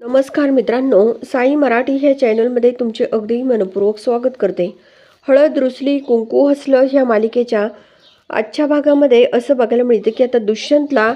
नमस्कार मित्रांनो साई मराठी ह्या चॅनलमध्ये तुमचे अगदी मनपूर्वक स्वागत करते. हळद रुसली कुंकू हसलं ह्या मालिकेच्या आजच्या भागामध्ये असं बघायला मिळतं की आता दुष्यंतला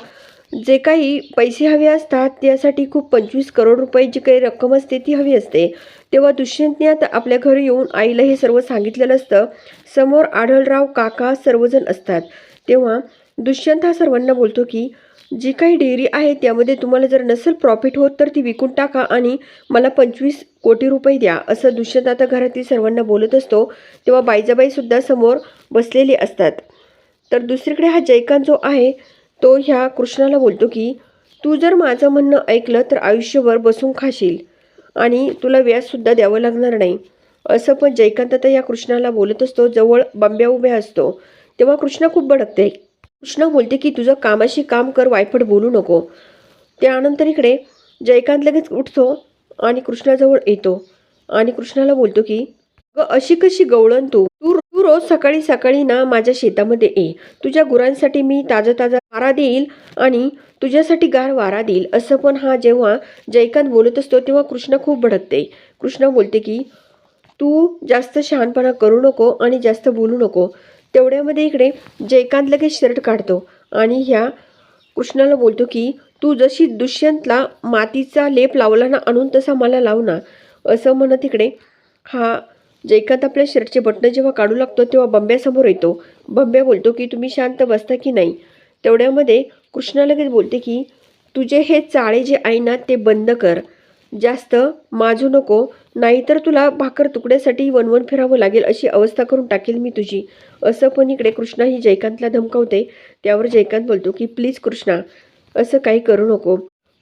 जे काही पैसे हवे असतात त्यासाठी खूप पंचवीस करोड रुपये जी काही रक्कम असते ती हवी असते. तेव्हा दुष्यंतने आता आपल्या घरी येऊन आईला हे सर्व सांगितलेलं असतं. समोर आढळराव काका सर्वजण असतात. तेव्हा दुष्यंत हा सर्वांना बोलतो की जी काही डेअरी आहे त्यामध्ये तुम्हाला जर नसेल प्रॉफिट होत तर ती विकून टाका आणि मला पंचवीस कोटी रुपये द्या असं दुष्यंत आता घरातील सर्वांना बोलत असतो. तेव्हा बाईजाबाईसुद्धा समोर बसलेली असतात. तर दुसरीकडे हा जयकांत जो आहे तो ह्या कृष्णाला बोलतो की तू जर माझं म्हणणं ऐकलं तर आयुष्यभर बसून खाशील आणि तुला व्याजसुद्धा द्यावं लागणार नाही. असं पण जयकांत आता या कृष्णाला बोलत असतो. जवळ बंब्या उभ्या असतो. तेव्हा कृष्ण खूप भडकते. कृष्ण बोलते की तुझं कामाशी काम कर वायफट बोलू नको. त्यानंतर इकडे जयकांत लगेच उठतो आणि कृष्णाजवळ येतो आणि कृष्णाला बोलतो की ग अशी कशी गवळण तू? तू तू रोज सकाळी सकाळी ना माझ्या शेतामध्ये ये. तुझ्या गुरांसाठी मी ताजा ताजा वारा देईल आणि तुझ्यासाठी गार वारा देईल. असं पण हा जेव्हा जयकांत बोलत असतो तेव्हा कृष्ण खूप भडकते. कृष्ण बोलते की तू जास्त शहाणपणा करू नको आणि जास्त बोलू नको. तेवढ्यामध्ये इकडे जयकांत लगेच शर्ट काढतो आणि ह्या कृष्णाला बोलतो की तू जशी दुष्यंतला मातीचा लेप लावला ना आणून तसा मला लाव ना. असं म्हणत इकडे हा जयकांत आपल्या शर्टचे बटणं जेव्हा काढू लागतो तेव्हा बंब्यासमोर येतो. बंब्या बोलतो की तुम्ही शांत बसता की नाही? तेवढ्यामध्ये कृष्णा लगेच बोलते की तुझे हे चाळे जे आहे ना ते बंद कर. जास्त माजू नको. नाहीतर तुला भाकर तुकड्यासाठी वनवन फिरावं लागेल अशी अवस्था करून टाकेल मी तुझी. असं पण इकडे कृष्णा ही जयकांतला धमकावते. त्यावर जयकांत बोलतो की प्लीज कृष्णा असं काही करू नको.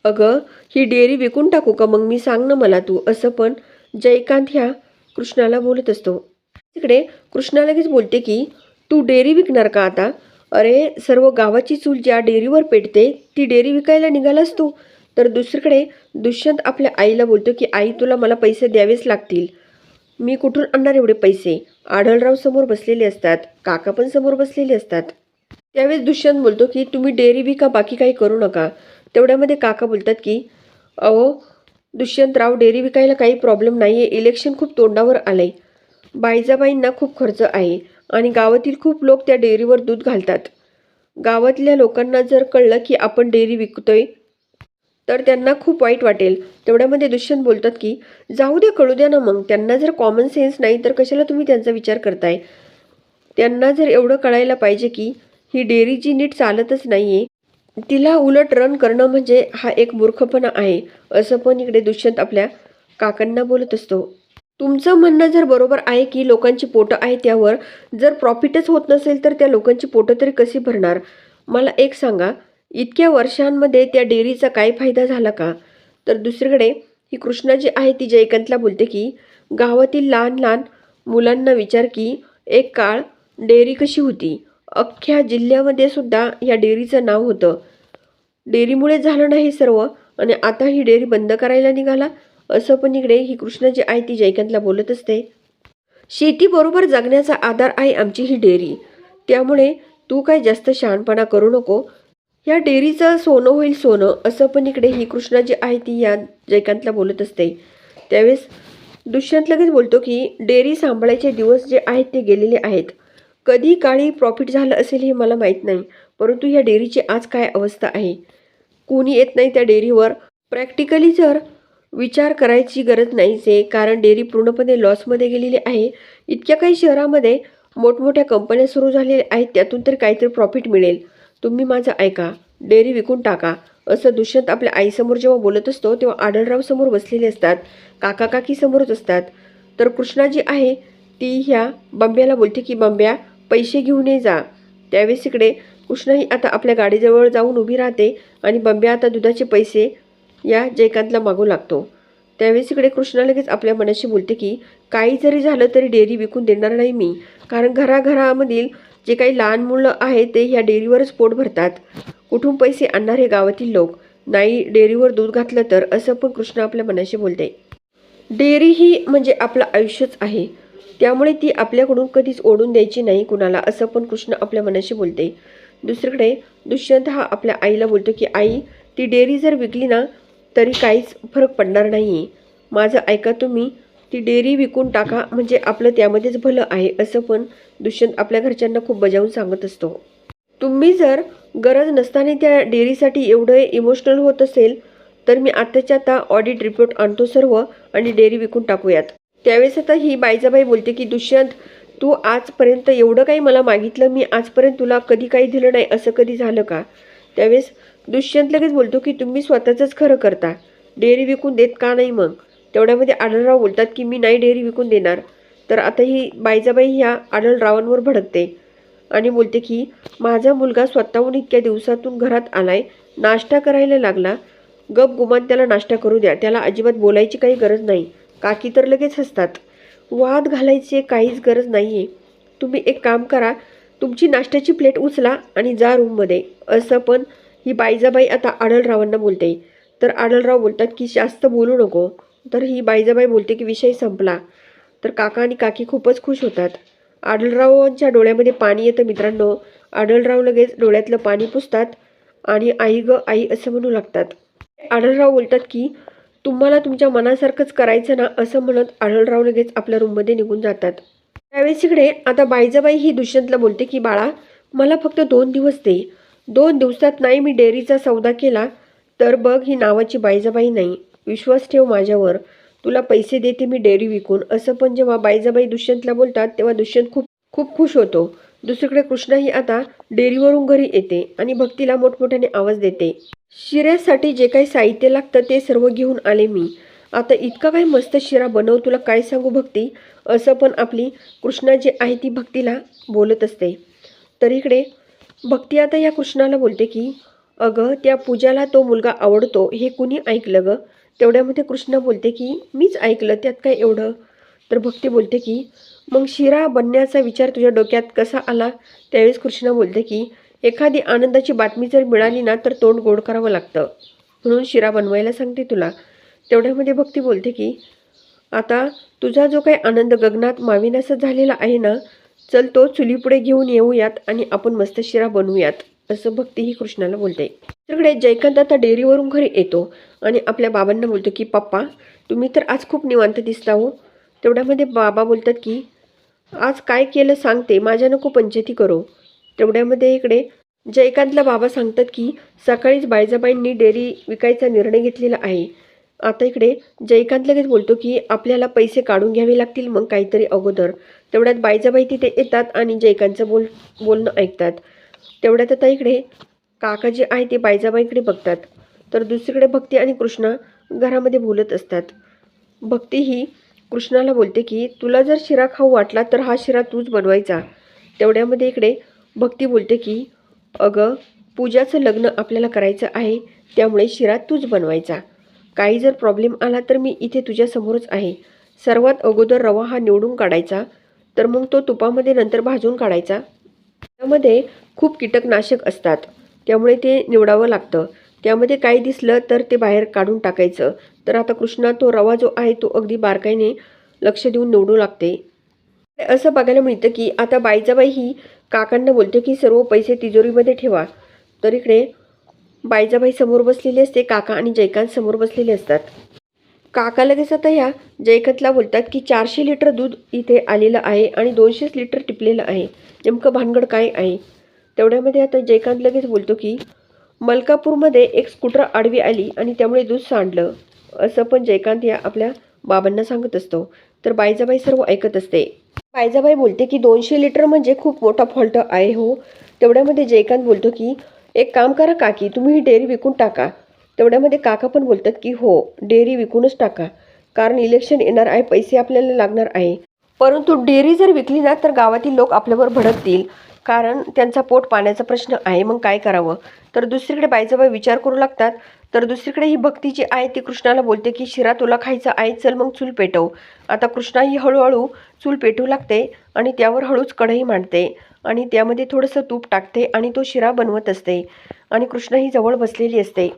अगं ही डेअरी विकून टाकू का मग? मी सांग ना मला तू. असं पण जयकांत ह्या कृष्णाला बोलत असतो. तिकडे कृष्णा लगेच बोलते की तू डेअरी विकणार का आता? अरे सर्व गावाची चूल ज्या डेअरीवर पेटते ती डेअरी विकायला निघालास तू. तर दुसरीकडे दुष्यंत आपल्या आईला बोलतो की आई तुला मला पैसे द्यावेच लागतील. मी कुठून आणणार एवढे पैसे? आढळराव समोर बसलेले असतात. काका पण समोर बसलेले असतात. त्यावेळेस दुष्यंत बोलतो की तुम्ही डेअरी विका बाकी काही करू नका. तेवढ्यामध्ये काका बोलतात की अहो दुष्यंतराव डेअरी विकायला काही प्रॉब्लेम नाही आहे इलेक्शन खूप तोंडावर आलं आहे बाईजाबाईंना खूप खर्च आहे आणि गावातील खूप लोक त्या डेअरीवर दूध घालतात. गावातल्या लोकांना जर कळलं की आपण डेअरी विकतोय तर त्यांना खूप वाईट वाटेल. तेवढ्यामध्ये दुष्यंत बोलतात की जाऊ द्या कळू द्या ना मग. त्यांना जर कॉमन सेन्स नाही तर कशाला तुम्ही त्यांचा विचार करताय? त्यांना जर एवढं कळायला पाहिजे की ही डेअरी जी नीट चालतच नाही आहे तिला उलट रन करणं म्हणजे हा एक मूर्खपणा आहे. असं पण इकडे दुष्यंत आपल्या काकांना बोलत असतो. तुमचं म्हणणं जर बरोबर आहे की लोकांची पोटं आहे त्यावर जर प्रॉफिटच होत नसेल तर त्या लोकांची पोटं तरी कशी भरणार? मला एक सांगा इतक्या वर्षांमध्ये त्या डेअरीचा काय फायदा झाला का? तर दुसरीकडे ही कृष्णा जी आहे ती जयकंतला बोलते की गावातील लहान लहान मुलांना विचार की एक काळ डेअरी कशी होती? अख्ख्या जिल्ह्यामध्ये सुद्धा या डेअरीचं नाव होतं. डेअरीमुळे झालं नाही सर्व? आणि आता ही डेअरी बंद करायला निघाला? असं पण इकडे ही कृष्णा जी आहे ती जयकंतला बोलत असते. शेतीबरोबर जगण्याचा आधार आहे आमची ही डेअरी. त्यामुळे तू काय जास्त शहाणपणा करू नको. या डेअरीचं सोनं होईल सोनं असं पण इकडे ही कृष्णा जी आहे ती या जयकांतला बोलत असते. त्यावेळेस दुष्यंत लगेच बोलतो की डेअरी सांभाळायचे दिवस जे आहेत ते गेलेले आहेत. कधी काळी प्रॉफिट झालं असेल हे मला माहीत नाही परंतु या डेअरीची आज काय अवस्था आहे? कोणी येत नाही त्या डेअरीवर. प्रॅक्टिकली जर विचार करायची गरज नाहीच आहे कारण डेअरी पूर्णपणे लॉसमध्ये गेलेली आहे. इतक्या काही शहरामध्ये मोठमोठ्या कंपन्या सुरू झालेल्या आहेत त्यातून तर काहीतरी प्रॉफिट मिळेल. तुम्ही माझं ऐका डेअरी विकून टाका. असं दुष्यंत आपल्या आईसमोर जेव्हा बोलत असतो तेव्हा आढळराव समोर बसलेले असतात. काका काकी समोरच असतात. तर कृष्णा जी आहे ती ह्या बंब्याला बोलते की बंब्या पैसे घेऊन ये जा. त्यावेळेस इकडे कृष्णाही आता आपल्या गाडीजवळ जाऊन उभी राहते आणि बंब्या आता दुधाचे पैसे या जयकांतला मागू लागतो. त्यावेळेस इकडे कृष्णा लगेच आपल्या मनाशी बोलते की काही जरी झालं तरी डेअरी विकून देणार नाही मी. कारण घराघरामधील जे काही लहान मुलं आहेत ते ह्या डेअरीवरच पोट भरतात. कुठून पैसे आणणार हे गावातील लोक? नाही डेअरीवर दूध घातलं तर? असं पण कृष्ण आपल्या मनाशी बोलते. डेअरी ही म्हणजे आपलं आयुष्यच आहे. त्यामुळे ती आपल्याकडून कधीच ओढून द्यायची नाही कुणाला असं पण कृष्ण आपल्या मनाशी बोलते. दुसरीकडे दुष्यंत हा आपल्या आईला बोलतो की आई ती डेअरी जर विकली ना तरी काहीच फरक पडणार नाही माझं ऐका तुम्ही ती डेअरी विकून टाका म्हणजे आपलं त्यामध्येच भलं आहे असं पण दुष्यंत आपल्या घरच्यांना खूप बजावून सांगत असतो. तुम्ही जर गरज नसताना त्या डेअरीसाठी एवढं इमोशनल होत असेल तर मी आत्ताच्या आता ऑडिट रिपोर्ट आणतो सर्व आणि डेअरी विकून टाकूयात. त्यावेळेस आता ही बायजाबाई बोलते की दुष्यंत तू आजपर्यंत एवढं काही मला मागितलं मी आजपर्यंत तुला कधी काही दिलं नाही असं कधी झालं का? त्यावेळेस दुष्यंत लगेच बोलतो की तुम्ही स्वतःचंच खरं करता. डेअरी विकून देत का नाही मग? तेवढ्यामध्ये आढळराव बोलतात की मी नाही डेअरी विकून देणार. तर आता ही बाईजाबाई ह्या आढळरावांवर भडकते आणि बोलते की माझा मुलगा स्वतःहून इतक्या दिवसातून घरात आलाय नाश्ता करायला लागला. गप गुमान त्याला नाश्ता करू द्या. त्याला अजिबात बोलायची काही गरज नाही. काकी तर लगेच हसतात. वाद घालायची काहीच गरज नाही आहे तुम्ही एक काम करा. तुमची नाश्त्याची प्लेट उचला आणि जा रूममध्ये. असं पण ही बाईजाबाई आता आढळरावांना बोलते. तर आढळराव बोलतात की जास्त बोलू नको. तर ही बाईजाबाई बोलते की विषय संपला. तर काका आणि काकी खूपच खुश होतात. आढळरावांच्या डोळ्यामध्ये पाणी येतं मित्रांनो. आढळराव लगेच डोळ्यातलं पाणी पुसतात आणि आई ग आई असं म्हणू लागतात. आढळराव बोलतात की तुम्हाला तुमच्या मनासारखंच करायचं ना? असं म्हणत आढळराव लगेच आपल्या रूममध्ये निघून जातात. त्यावेळेस इकडे आता बाईजाबाई ही दुष्यंतला बोलते की बाळा मला फक्त दोन दिवस दे. दोन दिवसात नाही मी डेअरीचा सौदा केला तर बघ ही नावाची बाईजाबाई नाही. विश्वास ठेव माझ्यावर. तुला पैसे देते मी डेअरी विकून. असं पण जेव्हा बाईजाबाई दुष्यंतला बोलतात तेव्हा दुष्यंत खूप खूप खुश होतो. दुसरीकडे कृष्णाही आता डेअरीवरून घरी येते आणि भक्तीला मोठमोठ्याने आवाज देते. शिऱ्यासाठी जे काही साहित्य लागतं ते सर्व घेऊन आले मी. आता इतका काही मस्त शिरा बनव तुला काय सांगू भक्ती? असं पण आपली कृष्णा जी आहे ती भक्तीला बोलत असते. तर इकडे भक्ती आता या कृष्णाला बोलते की अगं त्या पूजाला तो मुलगा आवडतो. हे कुणी ऐकलं गं? तेवढ्यामध्ये कृष्णा बोलते की मीच ऐकलं त्यात काय एवढं? तर भक्ती बोलते की मग शिरा बनण्याचा विचार तुझ्या डोक्यात कसा आला? त्यावेळेस कृष्णा बोलते की एखादी आनंदाची बातमी जर मिळाली ना तर तोंड गोड करावं लागतं. म्हणून शिरा बनवायला सांगते तुला. तेवढ्यामध्ये भक्ती बोलते की आता तुझा जो काही आनंद गगनात माविनासा झालेला आहे ना चल तो चुलीपुढे घेऊन येऊयात आणि आपण मस्त शिरा बनवूयात. असं भक्ती ही कृष्णाला बोलते. तिकडे जयकांत आता डेअरीवरून घरी येतो आणि आपल्या बाबांना बोलतो की पप्पा तुम्ही तर आज खूप निवांत दिसता हो. तेवढ्यामध्ये बाबा बोलतात की आज काय केलं सांगते माझ्या नको पंचायती करो. तेवढ्यामध्ये इकडे जयकांतला बाबा सांगतात की सकाळीच बायजाबाईंनी डेअरी विकायचा निर्णय घेतलेला आहे. आता इकडे जयकांत लगेच बोलतो की आपल्याला पैसे काढून घ्यावे लागतील मग काहीतरी अगोदर. तेवढ्यात बायजाबाई तिथे येतात आणि जयकांतचं बोल बोलणं ऐकतात. तेवढ्यात आता इकडे काका जे आहे ते बायजाबाईकडे बघतात. तर दुसरीकडे भक्ती आणि कृष्णा घरामध्ये बोलत असतात. भक्ती ही कृष्णाला बोलते की तुला जर शिरा खाऊ वाटला तर हा शिरा तूच बनवायचा. तेवढ्यामध्ये इकडे भक्ती बोलते की अगं पूजाचं लग्न आपल्याला करायचं आहे त्यामुळे शिरा तूच बनवायचा. काही जर प्रॉब्लेम आला तर मी इथे तुझ्यासमोरच आहे. सर्वात अगोदर रवा हा निवडून काढायचा तर मग तो तुपामध्ये नंतर भाजून काढायचा. त्यामध्ये खूप कीटकनाशक असतात. त्यामुळे ते निवडावं लागतं. त्यामध्ये काही दिसलं तर ते बाहेर काढून टाकायचं. तर आता कृष्णा तो रवा जो आहे तो अगदी बारकाईने लक्ष देऊन निवडू लागते. असं बघायला मिळतं की आता बाईजाबाई ही काकांना बोलते की सर्व पैसे तिजोरीमध्ये ठेवा. तर इकडे बाईजाबाई समोर बसलेले असते काका आणि जयकांत समोर बसलेले असतात. काका लगेच आता ह्या जयकांतला बोलतात की चारशे लिटर दूध इथे आलेलं आहे आणि दोनशेच लिटर टिपलेलं आहे. नेमकं भानगड काय आहे? तेवढ्यामध्ये आता जयकांत लगेच बोलतो की मलकापूरमध्ये एक स्कूटर आडवी आली आणि त्यामुळे दूध सांडलं. असं पण जयकांत या आपल्या बाबांना सांगत असतो. तर बायजाबाई सर्व ऐकत असते. बायजाबाई बोलते की दोनशे लिटर म्हणजे खूप मोठा फॉल्ट आहे हो. तेवढ्यामध्ये जयकांत बोलतो की एक काम करा काकी तुम्ही ही डेअरी विकून टाका. तेवढ्यामध्ये काका पण बोलतात की हो डेअरी विकूनच टाका. कारण इलेक्शन येणार आहे पैसे आपल्याला लागणार आहे. परंतु डेअरी जर विकली ना तर गावातील लोक आपल्यावर भडकतील. कारण त्यांचा पोट पाण्याचा प्रश्न आहे मग काय करावं? तर दुसरीकडे बाईजाबाई विचार करू लागतात. तर दुसरीकडे ही भक्ती जी आहे ती कृष्णाला बोलते की शिरा तुला खायचा आहे चल मग चूल पेटव. आता कृष्णा ही हळूहळू चूल पेटू लागते आणि त्यावर हळूच कढई मांडते आणि त्यामध्ये थोडंसं तूप टाकते आणि तो शिरा बनवत असते आणि कृष्णा ही जवळ बसलेली असते.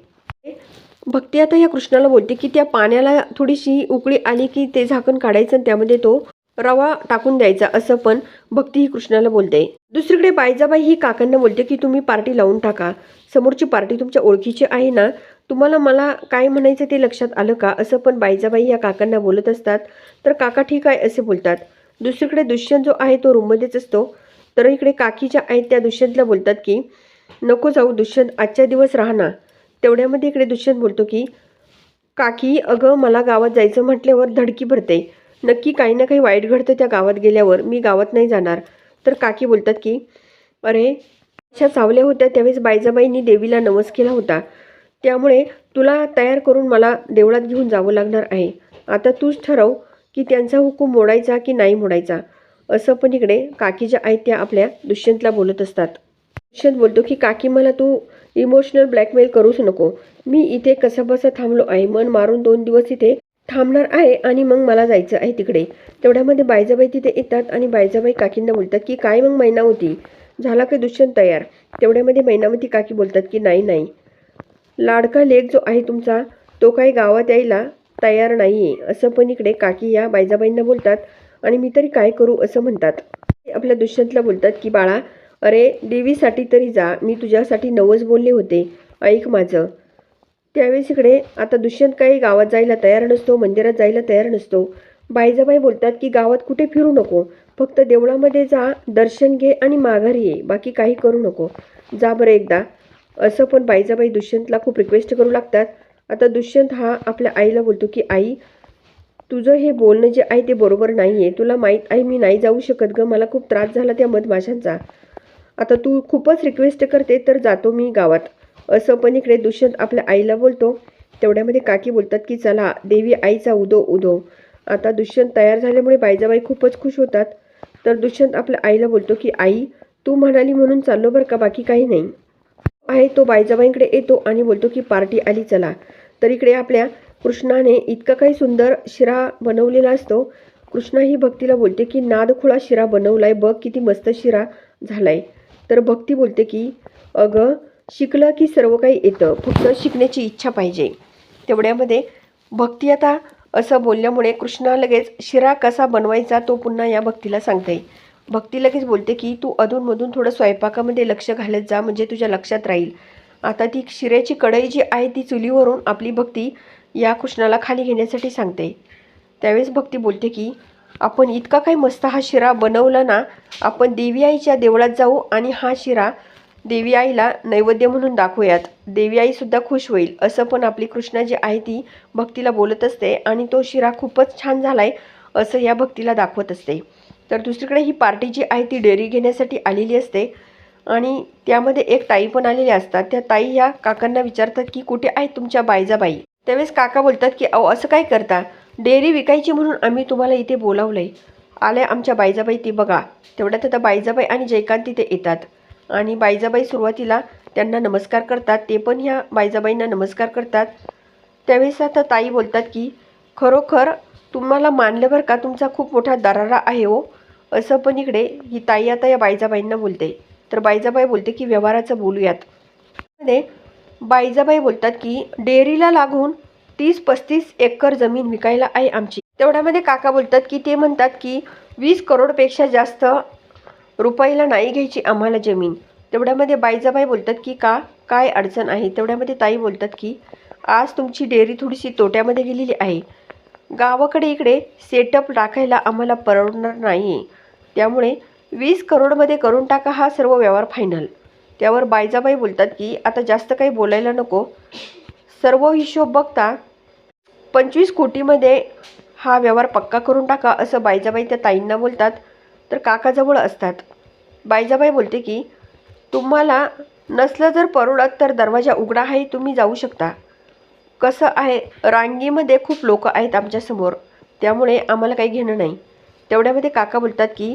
भक्ती आता या कृष्णाला बोलते की त्या पाण्याला थोडीशी उकळी आली की ते झाकण काढायचं आणि त्यामध्ये तो रवा टाकून द्यायचा असं पण भक्ती ही कृष्णाला बोलते. दुसरीकडे बायजाबाई ही काकांना बोलते की तुम्ही पार्टी लावून टाका. समोरची पार्टी तुमच्या ओळखीची आहे ना? तुम्हाला मला काय म्हणायचं ते लक्षात आलं का? असं पण बायजाबाई या काकांना बोलत असतात. तर काका ठीक आहे असे बोलतात. दुसरीकडे दुष्यंत जो आहे तो रूममध्येच असतो. तर इकडे काकी ज्या आहेत त्या दुष्यंतला बोलतात की नको जाऊ दुष्यंत आजच्या दिवस राहणार तेवढ्यामध्ये इकडे दुष्यंत बोलतो की काकी अगं मला गावात जायचं म्हटल्यावर धडकी भरते. नक्की काही ना काही वाईट घडतं त्या गावात गेल्यावर मी गावात नाही जाणार. तर काकी बोलतात की अरे अशा चावल्या होत्या त्यावेळेस बायजाबाईंनी देवीला नवस केला होता. त्यामुळे तुला तयार करून मला देवळात घेऊन जावं लागणार आहे. आता तूच ठरव की त्यांचा हुकूम मोडायचा की नाही मोडायचा. असं पण इकडे काकी ज्या आहेत त्या आपल्या दुष्यंतला बोलत असतात. दुष्यंत बोलतो की काकी मला तू इमोशनल ब्लॅकमेल करूच नको. मी इथे कसं बसं थांबलो आहे. मन मारून दोन दिवस इथे थांबणार आहे आणि मग मला जायचं आहे तिकडे. तेवढ्यामध्ये बायजाबाई तिथे येतात आणि बायजाबाई काकींना बोलतात की काय मग मैना होती? झाला की दुष्यंत तयार? तेवढ्यामध्ये मैनावती काकी बोलतात की नाही नाही. लाडका लेख जो आहे तुमचा तो काही गावात यायला तयार नाही आहे असं पण इकडे काकी या बायजाबाईंना बोलतात आणि मी तरी काय करू असं म्हणतात. आपल्या दुष्यंतला बोलतात की बाळा अरे देवीसाठी तरी जा. मी तुझ्यासाठी नवस बोलले होते. ऐक माझं. त्यावेळेस इकडे आता दुष्यंत काही गावात जायला तयार नसतो मंदिरात जायला तयार नसतो. बाईजाबाई बोलतात की गावात कुठे फिरू नको. फक्त देवळामध्ये जा दर्शन घे आणि माघारी ये. बाकी काही करू नको. जा बरं एकदा. असं पण बाईजाबाई दुष्यंतला खूप रिक्वेस्ट करू लागतात. आता दुष्यंत हा आपल्या आईला बोलतो की आई तुझं हे बोलणं जे आहे ते बरोबर नाही आहे तुला माहीत आहे मी नाही जाऊ शकत गं. मला खूप त्रास झाला त्या मधमाशांचा. आता तू खूपच रिक्वेस्ट करते तर जातो मी गावात. असं पण इकडे दुष्यंत आपल्या आईला बोलतो. तेवढ्यामध्ये काकी बोलतात की चला देवी आईचा उदो उदो. आता दुष्यंत तयार झाल्यामुळे बायजाबाई खूपच खुश होतात. तर दुष्यंत आपल्या आईला बोलतो की आई तू म्हणाली म्हणून चाललो बरं का बाकी काही नाही. आहे तो बायजाबाईंकडे येतो आणि बोलतो की पार्टी आली चला. तर इकडे आपल्या कृष्णाने इतका काही सुंदर शिरा बनवलेला असतो. कृष्णा ही भक्तीला बोलते की नादखुळा शिरा बनवलाय बघ किती मस्त शिरा झालाय. तर भक्ती बोलते की अगं शिकलं की सर्व काही येतं. फक्त शिकण्याची इच्छा पाहिजे. तेवढ्यामध्ये भक्ती आता असं बोलल्यामुळे कृष्णा लगेच शिरा कसा बनवायचा तो पुन्हा या भक्तीला सांगते. भक्ती लगेच बोलते की तू अधूनमधून थोडं स्वयंपाकामध्ये लक्ष घालत जा म्हणजे तुझ्या लक्षात राहील. आता ती शिऱ्याची कढई जी आहे ती चुलीवरून आपली भक्ती या कृष्णाला खाली घेण्यासाठी सांगते. त्यावेळेस भक्ती बोलते की आपण इतका काही मस्त हा शिरा बनवला ना आपण देवी आईच्या देवळात जाऊ आणि हा शिरा देवी आईला नैवेद्य म्हणून दाखवूयात. देवी आईसुद्धा खुश होईल असं पण आपली कृष्णा जी आहे ती भक्तीला बोलत असते आणि तो शिरा खूपच छान झालाय असं या भक्तीला दाखवत असते. तर दुसरीकडे ही पार्टी जी आहे ती डेअरी घेण्यासाठी आलेली असते आणि त्यामध्ये एक ताई पण आलेल्या असतात. त्या ताई या काकांना विचारतात की कुठे आहेत तुमच्या बायजाबाई त्यावेळेस काका बोलतात की अहो असं काय करता? डेअरी विकायची म्हणून आम्ही तुम्हाला इथे बोलावलंय. आल्या आमच्या बायजाबाई ती बघा. तेवढ्यात आता बायजाबाई आणि जयकांत तिथे येतात. आणि बायजाबाई सुरुवातीला त्यांना नमस्कार करतात. ते पण ह्या बायजाबाईंना नमस्कार करतात. त्यावेळेस आता ताई बोलतात की खरोखर तुम्हाला मानलं बरं का? तुमचा खूप मोठा दरारा आहे हो. असं पण इकडे ही ताई आता या बायजाबाईंना बोलते. तर बायजाबाई बोलते की व्यवहाराचं बोलूयात. मध्ये बायजाबाई बोलतात की डेअरीला लागून तीस पस्तीस एकर जमीन विकायला आहे आमची. तेवढ्यामध्ये काका बोलतात की ते म्हणतात की वीस करोडपेक्षा जास्त रुपाईला नाही घ्यायची आम्हाला जमीन. तेवढ्यामध्ये बायजाबाई बोलतात की का? काय अडचण आहे? तेवढ्यामध्ये ताई बोलतात की आज तुमची डेअरी थोडीशी तोट्यामध्ये गेलेली आहे. गावाकडे इकडे सेटअप राखायला आम्हाला परवडणार नाही आहे त्यामुळे वीस करोडमध्ये करून टाका हा सर्व व्यवहार फायनल. त्यावर बायजाबाई बोलतात की आता जास्त काही बोलायला नको. सर्व हिशोब बघता पंचवीस कोटीमध्ये हा व्यवहार पक्का करून टाका असं बायजाबाई त्या ताईंना बोलतात. तर काकाजवळ असतात. बायजाबाई बोलते की तुम्हाला नसलं जर परवडत तर दरवाजा उघडा आहे तुम्ही जाऊ शकता. कसं आहे रांगेमध्ये खूप लोक आहेत आमच्यासमोर. त्यामुळे आम्हाला काही घेणं नाही. तेवढ्यामध्ये काका बोलतात की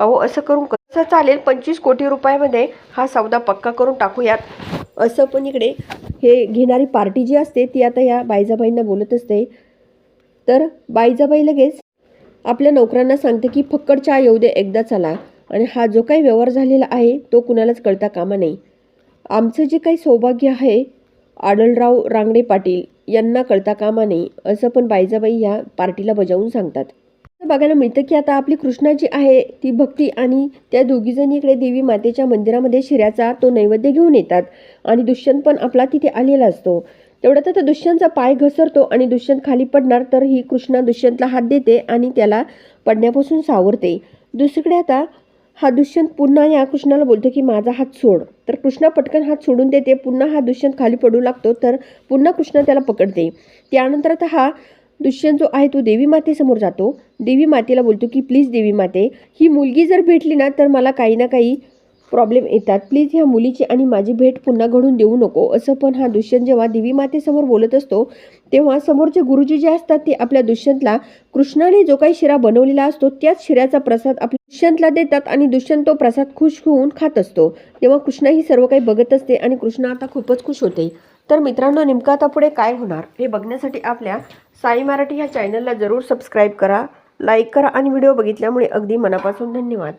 अहो असं करून कसं चालेल? पंचवीस कोटी रुपयामध्ये हा सौदा पक्का करून टाकूयात. असं पण इकडे हे घेणारी पार्टी जी असते ती आता या बायजाबाईंना बोलत असते. तर बाईजाबाई लगेच आपल्या नोकरांना सांगते की फक्कड चहा येऊ दे एकदा चला. आणि हा जो काही व्यवहार झालेला आहे तो कुणालाच कळता कामा नाही आमचं जे काही सौभाग्य आहे आडलराव रांगडे पाटील यांना कळता कामा नाही असं पण बायजाबाई या पार्टीला बजावून सांगतात. बघायला मिळतं की आता आपली कृष्णा जी आहे ती भक्ती आणि त्या दोघीजणी इकडे देवी मातेच्या मंदिरामध्ये शिऱ्याचा तो नैवेद्य घेऊन येतात आणि दुष्यंत पण आपला तिथे आलेला असतो. तेवढ्यात आता दुष्यंतचा पाय घसरतो आणि दुष्यंत खाली पडणार तर ही कृष्णा दुष्यंतला हात देते आणि त्याला पडण्यापासून सावरते. दुसरीकडे आता हा दुष्यंत पुन्हा या कृष्णाला बोलतो की माझा हात सोड. तर कृष्णा पटकन हात सोडून देते. पुन्हा हा दुष्यंत खाली पडू लागतो तर पुन्हा कृष्णा त्याला पकडते. त्यानंतर आता हा दुष्यंत जो आहे तो देवी मातेसमोर जातो. देवी मातेला बोलतो की प्लीज देवी माते ही मुलगी जर भेटली ना तर मला काही ना काही प्रॉब्लेम येतात. प्लीज ह्या मुलीची आणि माझी भेट पुन्हा घडून देऊ नको. असं पण हा दुष्यंत जेव्हा देवी मातेसमोर बोलत असतो तेव्हा समोरचे गुरुजी जे असतात ते आपल्या दुष्यंतला कृष्णाने जो काही शिरा बनवलेला असतो त्याच शिऱ्याचा प्रसाद आपल्या दुष्यंतला देतात आणि दुष्यंत तो प्रसाद खुश होऊन खात असतो. तेव्हा कृष्णा ही सर्व काही बघत असते आणि कृष्णा आता खूपच खुश होते. तर मित्रांनो नेमकं आता पुढे काय होणार हे बघण्यासाठी आपल्या साई मराठी ह्या चॅनलला जरूर सबस्क्राईब करा लाईक करा आणि व्हिडिओ बघितल्यामुळे अगदी मनापासून धन्यवाद.